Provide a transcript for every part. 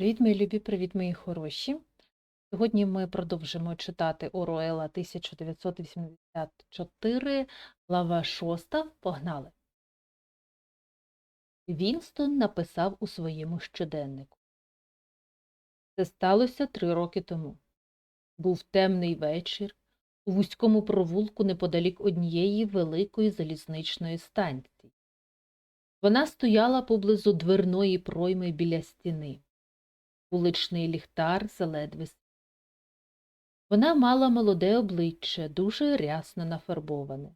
Привіт, мої любі, привіт, мої хороші. Сьогодні ми продовжимо читати Оруела 1984, глава 6. Погнали. Вінстон написав у своєму щоденнику. Це сталося три роки тому. Був темний вечір у вузькому провулку неподалік однієї великої залізничної станції. Вона стояла поблизу дверної пройми біля стіни. Вуличний ліхтар заледве. Вона мала молоде обличчя, дуже рясно нафарбоване.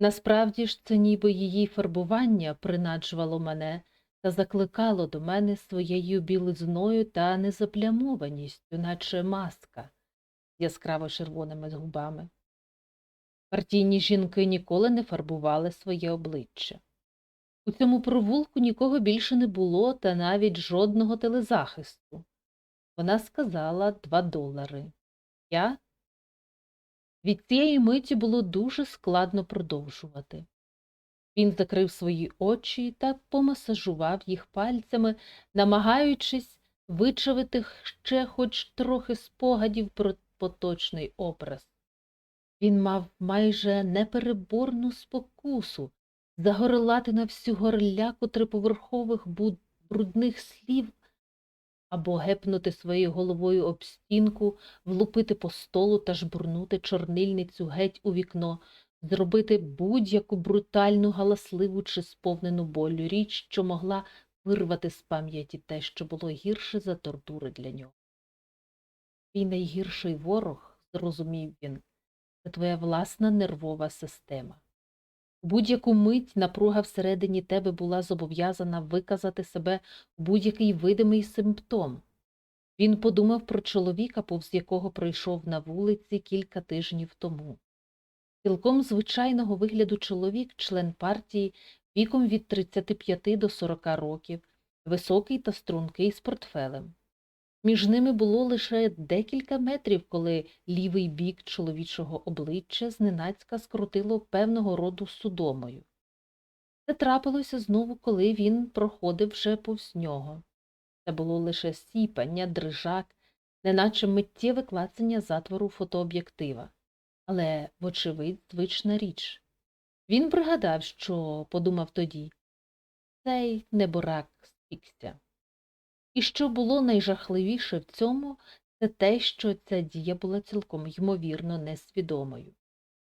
Насправді ж це ніби її фарбування принаджувало мене та закликало до мене своєю білизною та незаплямованістю, наче маска яскраво червоними губами. Партійні жінки ніколи не фарбували своє обличчя. У цьому провулку нікого більше не було та навіть жодного телезахисту. Вона сказала два долари. Я? Від цієї миті було дуже складно продовжувати. Він закрив свої очі та помасажував їх пальцями, намагаючись вичавити ще хоч трохи спогадів про поточний образ. Він мав майже непереборну спокусу загорлати на всю горляку триповерхових брудних слів або гепнути своєю головою об стінку, влупити по столу та жбурнути чорнильницю геть у вікно, зробити будь-яку брутальну, галасливу чи сповнену болю річ, що могла вирвати з пам'яті те, що було гірше за тортури для нього. Твій найгірший ворог, зрозумів він, це твоя власна нервова система. Будь-яку мить напруга всередині тебе була зобов'язана виказати себе будь-який видимий симптом. Він подумав про чоловіка, повз якого пройшов на вулиці кілька тижнів тому. Цілком звичайного вигляду чоловік, член партії, віком від 35 до 40 років, високий та стрункий з портфелем. Між ними було лише декілька метрів, коли лівий бік чоловічого обличчя зненацька скрутило певного роду судомою. Це трапилося знову, коли він проходив вже повз нього. Це було лише сіпання, дрижак, неначе миттєве клацання затвору фотооб'єктива. Але, вочевидь, звична річ. Він пригадав, що подумав тоді цей неборак стікся. І що було найжахливіше в цьому, це те, що ця дія була цілком ймовірно несвідомою.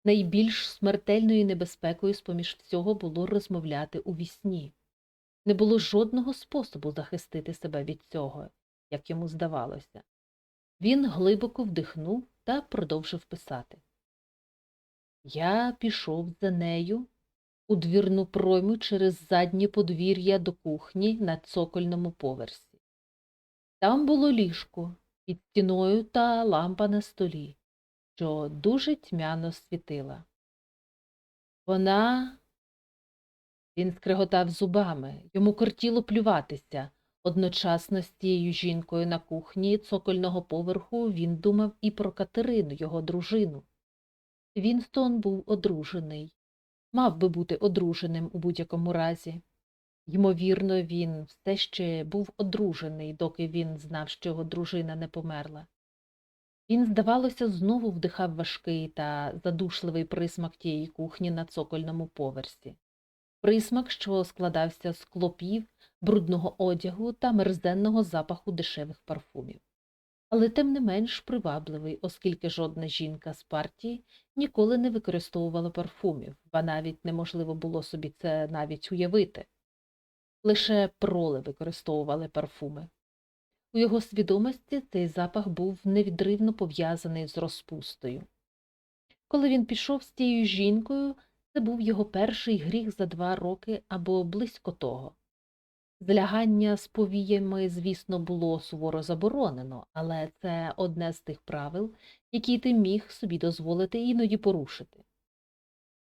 Найбільш смертельною небезпекою з поміж всього було розмовляти у вісні. Не було жодного способу захистити себе від цього, як йому здавалося. Він глибоко вдихнув та продовжив писати. Я пішов за нею у двірну пройму через заднє подвір'я до кухні на цокольному поверсі. Там було ліжко під стіною та лампа на столі, що дуже тьмяно світила. Вона. Він скриготав зубами, йому кортіло плюватися. Одночасно з тією жінкою на кухні цокольного поверху він думав і про Катерину, його дружину. Вінстон був одружений, мав би бути одруженим у будь-якому разі. Ймовірно, він все ще був одружений, доки він знав, що його дружина не померла. Він, здавалося, знову вдихав важкий та задушливий присмак тієї кухні на цокольному поверсі, присмак, що складався з клопів, брудного одягу та мерзенного запаху дешевих парфумів. Але тим не менш привабливий, оскільки жодна жінка з партії ніколи не використовувала парфумів, ба навіть неможливо було собі це навіть уявити. Лише проли використовували парфуми. У його свідомості цей запах був невідривно пов'язаний з розпустою. Коли він пішов з тією жінкою, це був його перший гріх за два роки або близько того. Злягання з повіями, звісно, було суворо заборонено, але це одне з тих правил, які ти міг собі дозволити іноді порушити.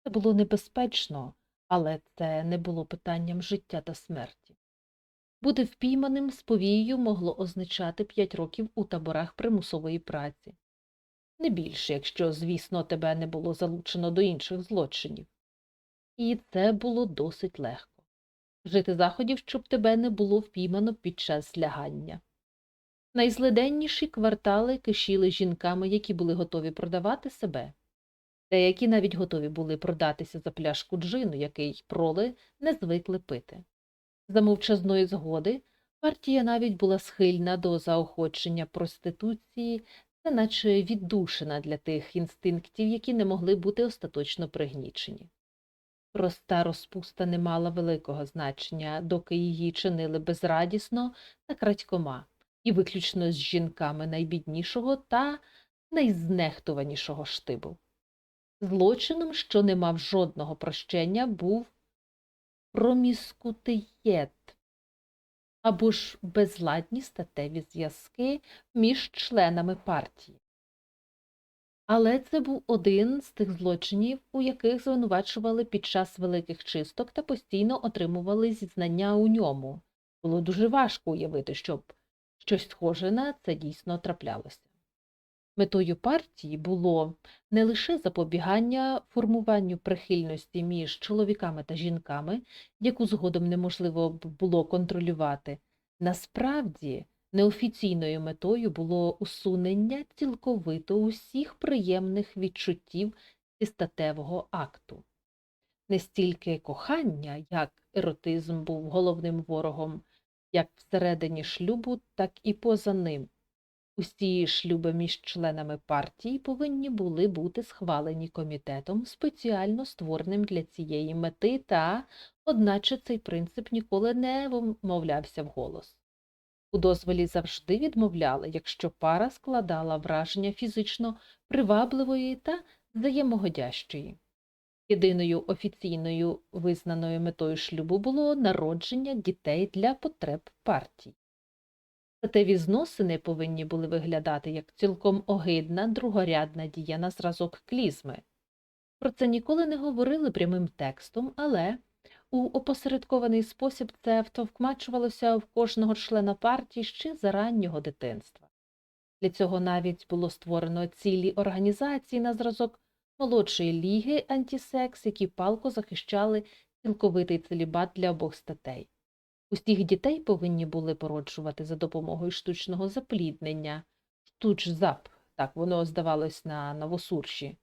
Це було небезпечно, але це не було питанням життя та смерті. Бути впійманим з повією могло означати п'ять років у таборах примусової праці. Не більше, якщо, звісно, тебе не було залучено до інших злочинів. І це було досить легко жити заходів, щоб тебе не було впіймано під час злягання. Найзлиденніші квартали кишіли жінками, які були готові продавати себе, деякі навіть готові були продатися за пляшку джину, який проли не звикли пити. За мовчазної згоди партія навіть була схильна до заохочення проституції, це наче віддушина для тих інстинктів, які не могли бути остаточно пригнічені. Проста розпуста не мала великого значення, доки її чинили безрадісно та крадькома, і виключно з жінками найбіднішого та найзнехтуванішого штибу. Злочином, що не мав жодного прощення, був проміскутиєт або ж безладні статеві зв'язки між членами партії. Але це був один з тих злочинів, у яких звинувачували під час великих чисток та постійно отримували зізнання у ньому. Було дуже важко уявити, щоб щось схоже на це дійсно траплялося. Метою партії було не лише запобігання формуванню прихильності між чоловіками та жінками, яку згодом неможливо було контролювати. Насправді, неофіційною метою було усунення цілковито усіх приємних відчуттів зі статевого акту. Не стільки кохання, як еротизм був головним ворогом, як всередині шлюбу, так і поза ним. Усі шлюби між членами партії повинні були бути схвалені комітетом, спеціально створеним для цієї мети, та, одначе, цей принцип ніколи не вимовлявся вголос. У дозволі завжди відмовляли, якщо пара складала враження фізично привабливої та взаємогодящої. Єдиною офіційною визнаною метою шлюбу було народження дітей для потреб партії. Статеві зносини повинні були виглядати як цілком огидна другорядна дія на зразок клізми. Про це ніколи не говорили прямим текстом, але у опосередкований спосіб це втовкмачувалося в кожного члена партії ще за раннього дитинства. Для цього навіть було створено цілі організації на зразок молодшої ліги антисекс, які палко захищали цілковитий целібат для обох статей. Усіх дітей повинні були породжувати за допомогою штучного запліднення, штучзап, так воно здавалось на новосурші,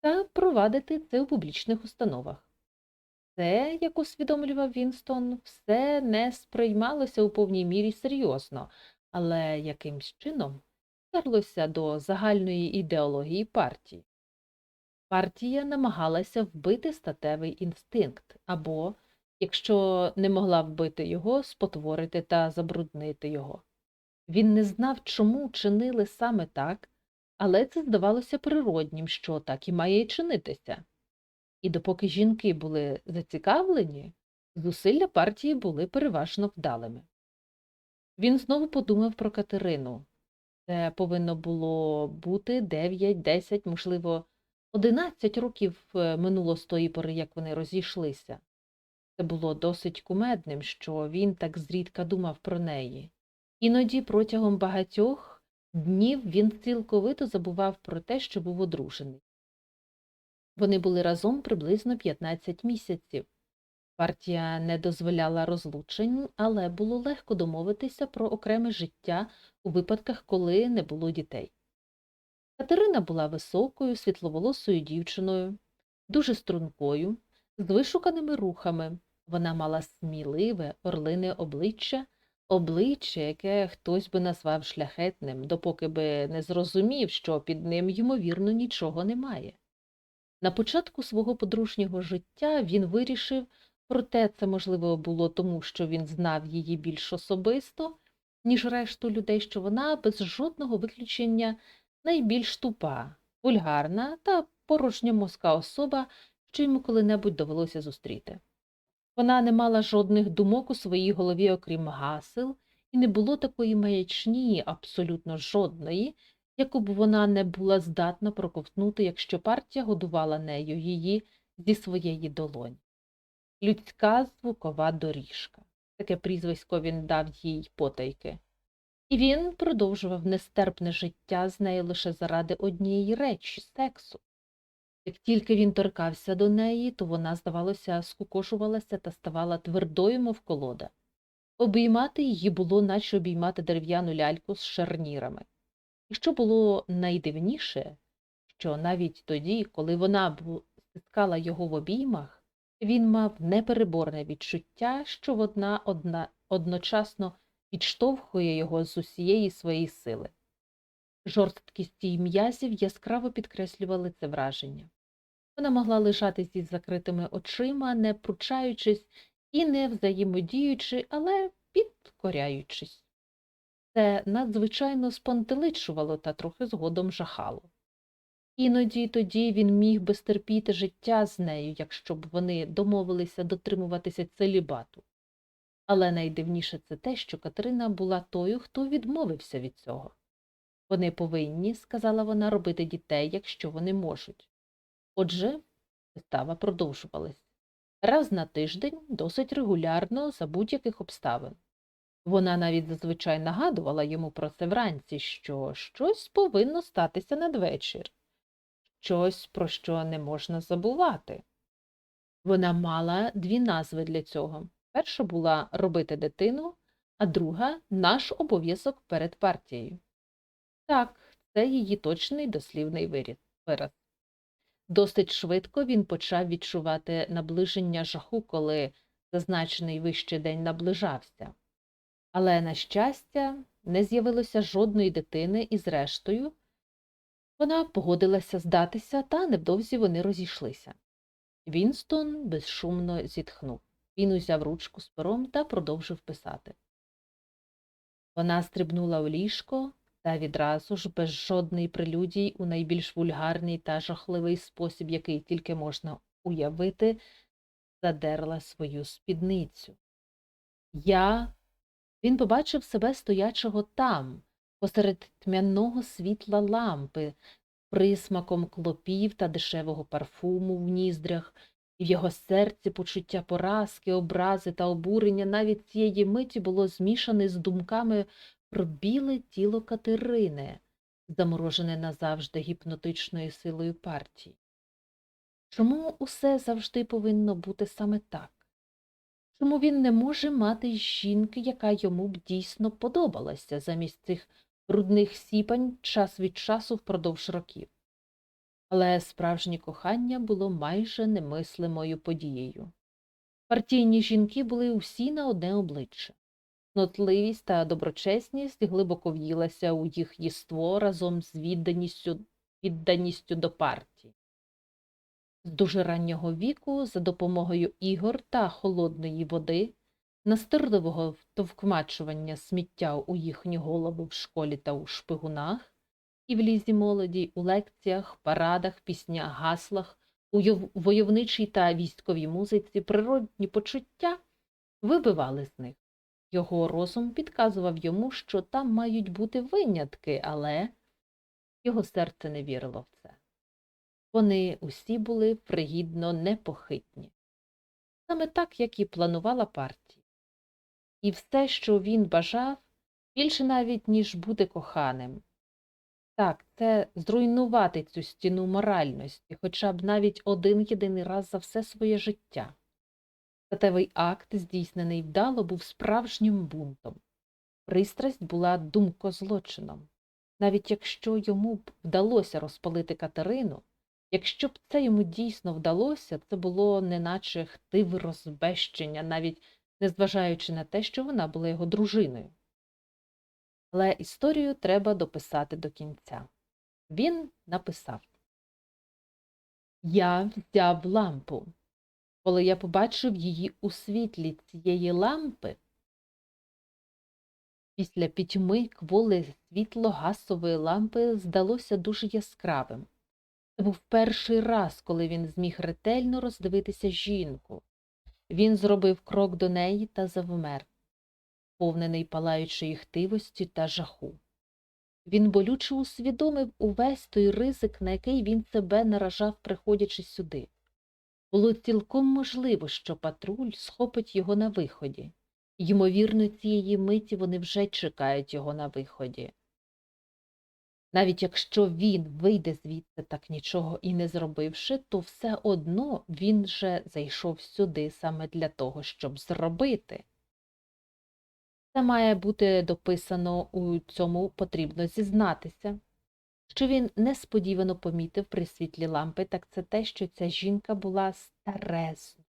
та провадити це у публічних установах. Це, як усвідомлював Вінстон, все не сприймалося у повній мірі серйозно, але якимсь чином стерлося до загальної ідеології партії. Партія намагалася вбити статевий інстинкт або якщо не могла вбити його, спотворити та забруднити його. Він не знав, чому чинили саме так, але це здавалося природнім, що так і має чинитися. І допоки жінки були зацікавлені, зусилля партії були переважно вдалими. Він знову подумав про Катерину. Це повинно було бути 9, 10, можливо, 11 років е, минуло з тої пори, як вони розійшлися. Це було досить кумедним, що він так зрідка думав про неї. Іноді протягом багатьох днів він цілковито забував про те, що був одружений. Вони були разом приблизно 15 місяців. Партія не дозволяла розлучень, але було легко домовитися про окреме життя у випадках, коли не було дітей. Катерина була високою, світловолосою дівчиною, дуже стрункою, з вишуканими рухами. Вона мала сміливе, орлине обличчя, обличчя, яке хтось би назвав шляхетним, допоки би не зрозумів, що під ним, ймовірно, нічого немає. На початку свого подружнього життя він вирішив, проте це, можливо, було тому, що він знав її більш особисто, ніж решту людей, що вона без жодного виключення найбільш тупа, вульгарна та порожньомозка особа, що йому коли-небудь довелося зустріти. Вона не мала жодних думок у своїй голові, окрім гасел, і не було такої маячні, абсолютно жодної, яку б вона не була здатна проковтнути, якщо партія годувала нею її зі своєї долоні. Людська звукова доріжка. Таке прізвисько він дав їй потайки. І він продовжував нестерпне життя з нею лише заради однієї речі сексу. Як тільки він торкався до неї, то вона, здавалося, скукошувалася та ставала твердою, мов колода. Обіймати її було, наче обіймати дерев'яну ляльку з шарнірами. І що було найдивніше, що навіть тоді, коли вона стискала його в обіймах, він мав непереборне відчуття, що вона одна, одночасно підштовхує його з усієї своєї сили. Жорсткість її м'язів яскраво підкреслювали це враження. Вона могла лежати зі закритими очима, не пручаючись і не взаємодіючи, але підкоряючись. Це надзвичайно спантеличувало та трохи згодом жахало. Іноді тоді він міг би стерпіти життя з нею, якщо б вони домовилися дотримуватися целібату. Але найдивніше це те, що Катерина була тою, хто відмовився від цього. Вони повинні, сказала вона, робити дітей, якщо вони можуть. Отже, вистава продовжувалась. Раз на тиждень, досить регулярно, за будь-яких обставин. Вона навіть зазвичай нагадувала йому про це вранці, що щось повинно статися надвечір, щось, про що не можна забувати. Вона мала дві назви для цього. Перша була робити дитину, а друга наш обов'язок перед партією. Так, це її точний дослівний вираз. Досить швидко він почав відчувати наближення жаху, коли зазначений вище день наближався. Але, на щастя, не з'явилося жодної дитини, і зрештою вона погодилася здатися, та невдовзі вони розійшлися. Вінстон безшумно зітхнув. Він узяв ручку з пером та продовжив писати. Вона стрибнула у ліжко та відразу ж, без жодної прелюдій, у найбільш вульгарний та жахливий спосіб, який тільки можна уявити, задерла свою спідницю. Я. Він побачив себе стоячого там, посеред тьмяного світла лампи, присмаком клопів та дешевого парфуму в ніздрях, і в його серці почуття поразки, образи та обурення навіть цієї миті було змішане з думками про біле тіло Катерини, заморожене назавжди гіпнотичною силою партії. Чому усе завжди повинно бути саме так? Чому він не може мати жінки, яка йому б дійсно подобалася замість цих брудних сіпань час від часу впродовж років? Але справжнє кохання було майже немислимою подією. Партійні жінки були усі на одне обличчя. Нотливість та доброчесність глибоко в'їлася у їх єство разом з відданістю, відданістю до партії. З дуже раннього віку, за допомогою ігор та холодної води, настирливого втовкмачування сміття у їхні голови в школі та у шпигунах, і в лізі молоді, у лекціях, парадах, піснях, гаслах, у войовничій та військовій музиці природні почуття вибивали з них. Його розум підказував йому, що там мають бути винятки, але його серце не вірило в це. Вони усі були пригідно непохитні, саме так, як і планувала партія. І все, що він бажав, більше навіть, ніж бути коханим. Так, це зруйнувати цю стіну моральності, хоча б навіть один єдиний раз за все своє життя. Статевий акт, здійснений вдало, був справжнім бунтом. Пристрасть була думкозлочином. Навіть якщо йому б вдалося розпалити Катерину, якщо б це йому дійсно вдалося, це було неначе хтиве розбещення, навіть незважаючи на те, що вона була його дружиною. Але історію треба дописати до кінця. Він написав Я взяв лампу. Коли я побачив її у світлі цієї лампи, після пітьми кволе світло гасової лампи здалося дуже яскравим. Це був перший раз, коли він зміг ретельно роздивитися жінку. Він зробив крок до неї та завмер, повнений палаючої хтивості та жаху. Він болюче усвідомив увесь той ризик, на який він себе наражав, приходячи сюди. Було цілком можливо, що патруль схопить його на виході. Ймовірно, цієї миті вони вже чекають його на виході. Навіть якщо він вийде звідси так нічого і не зробивши, то все одно він же зайшов сюди саме для того, щоб зробити. Це має бути дописано у цьому потрібно зізнатися. Що він несподівано помітив при світлі лампи, так це те, що ця жінка була старезною.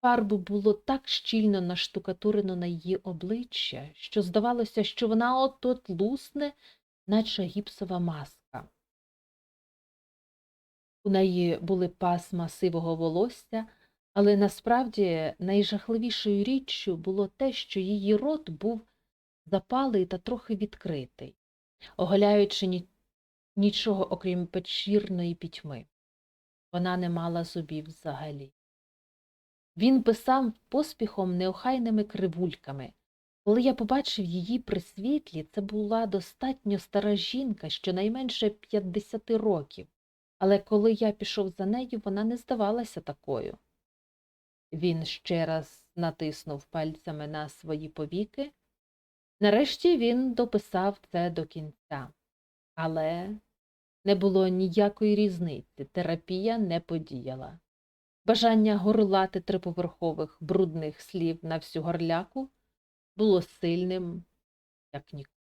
Фарбу було так щільно наштукатурено на її обличчя, що здавалося, що вона от-от лусне, наче гіпсова маска. У неї були пасма сивого волосся, але насправді найжахливішою річчю було те, що її рот був запалий та трохи відкритий, оголяючи ні... нічого, окрім печірної пітьми. Вона не мала зубів взагалі. Він писав поспіхом неохайними кривульками. Коли я побачив її при світлі, це була достатньо стара жінка, щонайменше 50 років, але коли я пішов за нею, вона не здавалася такою. Він ще раз натиснув пальцями на свої повіки. Нарешті він дописав це до кінця, але не було ніякої різниці, терапія не подіяла. Бажання горлати триповерхових брудних слів на всю горляку було сильним, як ніколи.